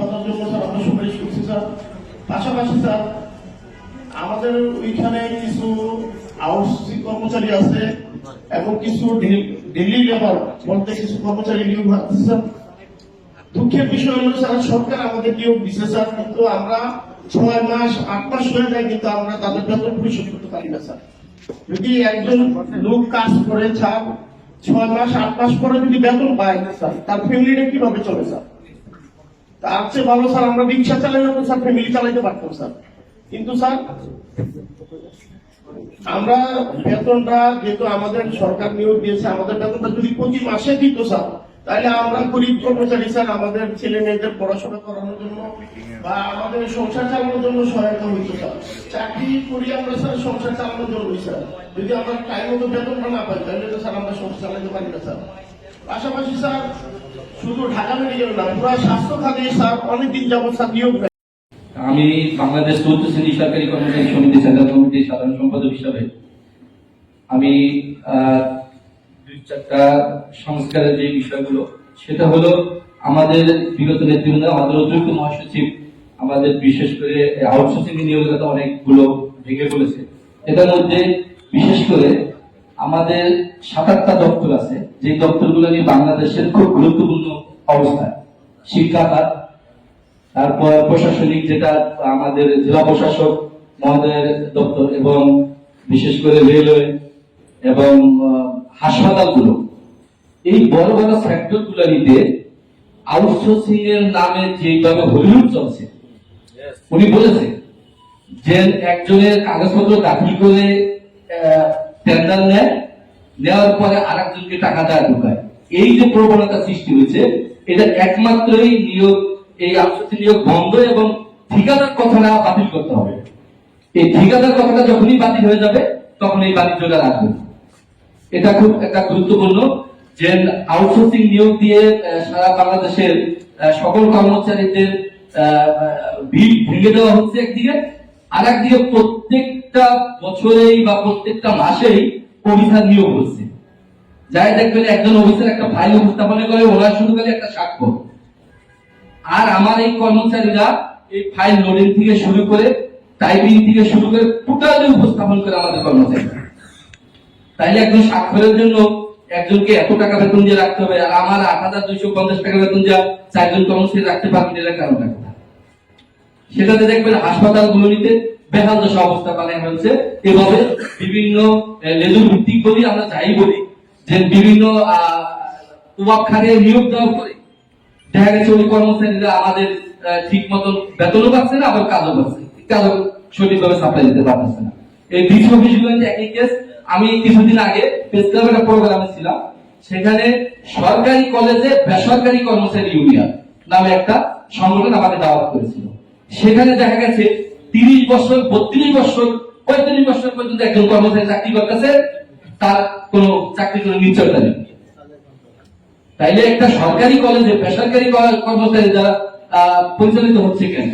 Sir আমরা সুপারিশ করছি, স্যার। পাশাপাশি, স্যার, আমাদের ওইখানে কিছু কর্মচারী আছে এবং কিছু ডেলি লেবার বলতে কিছু কর্মচারী নিয়োগ আছে স্যার। দুঃখের বিষয় হলো, স্যার, সরকার আমাদের নিয়োগ দিচ্ছে স্যার, কিন্তু আমরা ছয় মাস, আট মাস হয়ে যায়, কিন্তু আমরা তাদের বেতন পরিশোধ করতে পারি না, স্যার। যদি একজন লোক কাজ করে ছয় মাস, আট মাস পরে যদি বেতন পায়, স্যার, তার ফ্যামিলিটা কীভাবে চলে, স্যার? তার চেয়ে ভালো স্যার, আমরা রিক্সা চালাই না স্যার ফ্যামিলি চালাইতে পারতাম স্যার। কিন্তু স্যার, আমরা বেতনটা যেহেতু আমাদের সরকার নিয়োগ দিয়েছে, আমাদের বেতনটা যদি প্রতি মাসে দিত স্যার, তাহলে আমরা গরিব কর্মচারী স্যার, আমাদের ছেলে মেয়েদের পড়াশোনা করানোর জন্য বা আমাদের সংসার চালানোর জন্য সহায়তা হইতো স্যার। চাকরি করি আমরা স্যার, সংসার চালানোর জন্য স্যার। যদি আমরা টাইম মতো বেতনটা না পাই, তাহলে তো স্যার আমরা সংসার চালাতে পারি না স্যার। পাশাপাশি স্যার শুধু না, পুরো স্বাস্থ্য খাতে স্যার অনেকদিন যাবত স্যার নিয়োগ আমি বাংলাদেশ শ্রেণি সরকারি কর্মচারী সমিতি কমিটির সাধারণ সম্পাদক হিসাবে আমি দুই চারটা সংস্কারের যে বিষয়গুলো, সেটা হলো আমাদের বিগত নেতৃবৃন্দ, আমাদের অতিরিক্ত মহাসচিব, আমাদের বিশেষ করে আউটসোর্সিং নিয়োগদাতা অনেকগুলো ভেঙে পড়েছে। এটার মধ্যে বিশেষ করে আমাদের সাত আটটা দপ্তর আছে। যে দপ্তরগুলো নিয়ে বাংলাদেশের খুব গুরুত্বপূর্ণ অবস্থা শিক্ষা খাত তারপর প্রশাসনিক যেটা আমাদের জেলা প্রশাসক মহোদয়ের দপ্তর এবং বিশেষ করে রেলওয়ে এবং হাসপাতালগুলো। এই বড় বড় সেক্টরগুলো নিতে আউটসোর্সিং এর নামে যেভাবে হলিউড চলছে উনি বলেছে যে একজনের কাগজপত্র দাখিল করে টেন্ডার নেয় নেওয়ার পরে আরেকজনকে টাকা দেওয়া ঢুকায়। এই যে প্রবণতা সৃষ্টি হয়েছে, এটা একমাত্রই নিয়োগ, এই আউটসোর্সিং নিয়োগ বন্ধ এবং ঠিকাদার কথাটা বাতিল করতে হবে। এই ঠিকাদার কথাটা যখনই বাতিল হয়ে যাবে, তখন এই বাণিজ্যটা রাখবে। এটা খুব একটা গুরুত্বপূর্ণ যে আউটসোর্সিং নিয়োগ দিয়ে সারা বাংলাদেশের সকল কর্মচারীদের ভিড় ভেঙে দেওয়া হচ্ছে একদিকে। আর একদিকে প্রত্যেকটা বছরেই বা প্রত্যেকটা মাসেই অফিসার নিয়োগ হচ্ছে যাই দেখবেন একজন অফিসার একটা ফাইল উপস্থাপনা করে ওনার শুধু খালি একটা স্বাক্ষর আর আমার এই কর্মচারীরা এই ফাইল লোডিং থেকে শুরু করে টাইপিং থেকে শুরু করে টোটালি উপস্থাপন করে আমাদের কর্মচারীরা তাইলে একজন স্বাক্ষরের জন্য একজনকে এত টাকা বেতন দিয়ে রাখতে হবে, আর আমার আট হাজার দুইশো পঞ্চাশ টাকা বেতন যা চারজন কর্মচারী রাখতে পারবেন এটা কারণ সেটাতে দেখবেন হাসপাতাল গুলোতে বেহাল দশা অবস্থা বানানো হয়েছে এভাবে বিভিন্ন লেজুর ভিত্তিক বলি আমরা যাই বলি, যে বিভিন্ন খাতে নিয়োগ দেওয়ার পরে দেখা গেছে ওই কর্মচারীরা আমাদের ঠিক মতন বেতনও পাচ্ছে না, আবার কাজও পাচ্ছে কাজও সঠিকভাবে সাপ্লাই দিতে পারতেছে না। এই ডিসি অফিসগুলোতে একই কেস আমি কিছুদিন আগে প্রেস ক্লাবের প্রোগ্রামে ছিলাম। সেখানে সরকারি কলেজে বেসরকারি কর্মচারী ইউনিয়ন নামে একটা সংগঠন আমাকে দাওয়াত করেছিল। সেখানে দেখা গেছে তিরিশ বছর, বত্রিশ বছর, পঁয়ত্রিশ বছর পর্যন্ত একজন কর্মচারী চাকরি করতেছে, তার কোনো চাকরির কোনো নিশ্চয়তা নেই। তাইলে একটা সরকারি কলেজে বেসরকারি কর্মচারী যারা পরিচালিত হচ্ছে কেন?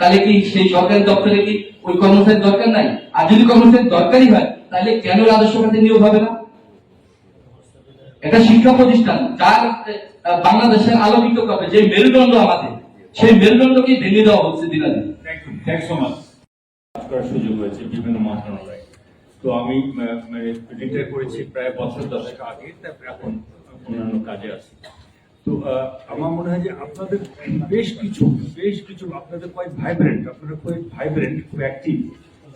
তাহলে কি সেই সরকারি দপ্তরে কি ওই কর্মচারী দরকার নাই? আর যদি কর্মচারী দরকারই হয়, তাহলে কেন রাজস্ব খাতে নিয়োগ হবে না? এটা শিক্ষা প্রতিষ্ঠান, যার বাংলাদেশের আলোকিত করবে, যে মেরুদণ্ড আমাদের সেই মেরুদণ্ডকে ভেঙে দেওয়া হচ্ছে কাজ করার সুযোগ হয়েছে বিভিন্ন তো আমি রিটায়ার করেছি প্রায় বছর দশেক আগে এখন অন্যান্য কাজে আছি। তো আমার মনে হয় যে আপনাদের বেশ কিছু বেশ কিছু আপনাদের কোয়াইট ভাইব্রেন্ট আপনারা কোয়াইট ভাইব্রেন্ট খুব অ্যাক্টিভ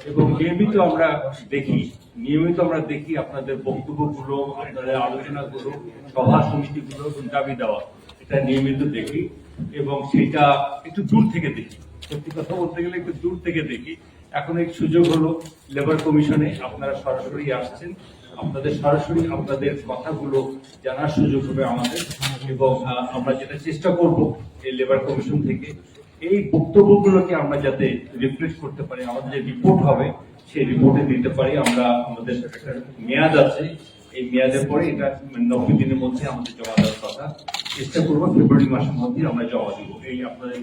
এবং নিয়মিত আমরা দেখি, নিয়মিত আমরা দেখি আপনাদের বক্তব্যগুলো, আপনাদের আলোচনাগুলো, সভা সমিতিগুলো দাবি দেওয়া এটা নিয়মিত দেখি এবং সেটা একটু দূর থেকে দেখি। সত্যি কথা বলতে গেলে একটু দূর থেকে দেখি। এখন এই সুযোগ হলো লেবার কমিশনে আপনারা সরাসরি আসছেন। আপনাদের সরাসরি আপনাদের কথাগুলো জানার সুযোগ হবে আমাদের। এবং আমরা যেটা চেষ্টা করব এই লেবার কমিশন থেকে, এই বক্তব্যগুলোকে আমরা যাতে রিফ্লেক্ট করতে পারি, আমাদের যে রিপোর্ট হবে, সেই রিপোর্টে দিতে পারি। আমরা, আমাদের মেয়াদ আছে। এই মেয়াদের পরে এটা নব্বই দিনের মধ্যে আমাদের জমা দেওয়ার কথা। চেষ্টা করব ফেব্রুয়ারি মাসের মধ্যে আমরা জমা দিব। এই আপনাদের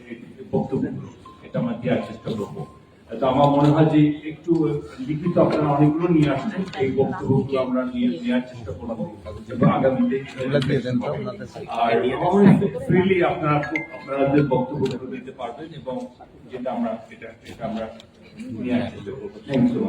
বক্তব্যগুলো এটা আমরা দেওয়ার চেষ্টা করব। তো আমার মনে হয় যে একটু লিখিত আপনারা অনেকগুলো নিয়ে আসছেন এই বক্তব্যগুলো আমরা নিয়ে নেওয়ার চেষ্টা করব। এবং আগামীতে আর ফ্রিলি আপনারা আপনাদের বক্তব্যগুলো দিতে পারবেন এবং যেটা আমরা এটা এটা আমরা নিয়ে আসতে চেষ্টা করব। Thank you